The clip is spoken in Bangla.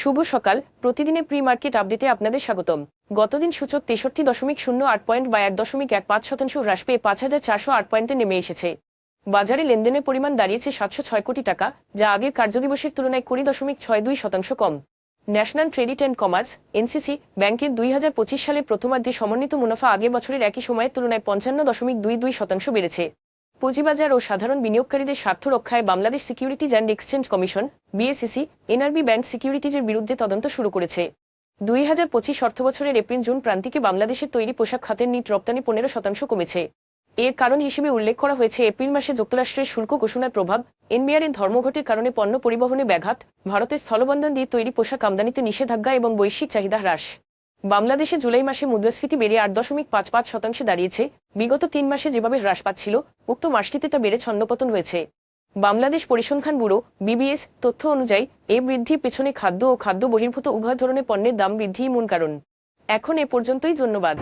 শুভ সকাল। প্রতিদিনে প্রি মার্কেট আপডেটে আপনাদের স্বাগতম। গতদিন সূচক তেষট্টি দশমিক শূন্য আট পয়েন্ট বা এক দশমিক এক পাঁচ শতাংশ হ্রাস পেয়ে পাঁচ হাজার চারশো আট পয়েন্টে নেমে এসেছে। বাজারে লেনদেনের পরিমাণ দাঁড়িয়েছে সাতশো ছয় কোটি টাকা, যা আগের কার্যদিবসের তুলনায় কুড়ি দশমিক ছয় দুই শতাংশ কম। National credit and commerce, NCC, ব্যাংকের দুই হাজার পঁচিশ সালের প্রথমার্ধে সমন্বিত মুনাফা আগের বছরের একই সময়ের তুলনায় পঞ্চান্ন দশমিক দুই দুই শতাংশ বেড়েছে। পুঁজিবাজার ও সাধারণ বিনিয়োগকারীদের স্বার্থ রক্ষায় Bangladesh securities and exchange commission BSCC NRB bank সিকিউরিটিজের বিরুদ্ধে তদন্ত শুরু করেছে। দুই হাজার পঁচিশ অর্থবছরের এপ্রিল জুন প্রান্তিকে বাংলাদেশের তৈরি পোশাক খাতের নিট রপ্তানি পনেরো শতাংশ কমেছে। এর কারণ হিসেবে উল্লেখ করা হয়েছে, এপ্রিল মাসে যুক্তরাষ্ট্রের শুল্ক ঘোষণার প্রভাব এনবিআরের ধর্মঘটের কারণে পণ্য পরিবহনে ব্যাঘাত, ভারতের স্থলবন্দর দিয়ে তৈরি পোশাক আমদানিতে নিষেধাজ্ঞা এবং বৈশ্বিক চাহিদা হ্রাস। বাংলাদেশে জুলাই মাসে মুদ্রাস্ফীতি বেড়ে আট দশমিক পাঁচ পাঁচ শতাংশে দাঁড়িয়েছে। বিগত তিন মাসে যেভাবে হ্রাস পাচ্ছিল, উক্ত মাসটিতে তা বেড়ে ছন্দপতন হয়েছে। বাংলাদেশ পরিসংখ্যান ব্যুরো, বিবিএস, তথ্য অনুযায়ী, এ বৃদ্ধির পেছনে খাদ্য ও খাদ্য বহির্ভূত উভয় ধরনের পণ্যের দাম বৃদ্ধিই মূল কারণ। এখন এ পর্যন্তই, ধন্যবাদ।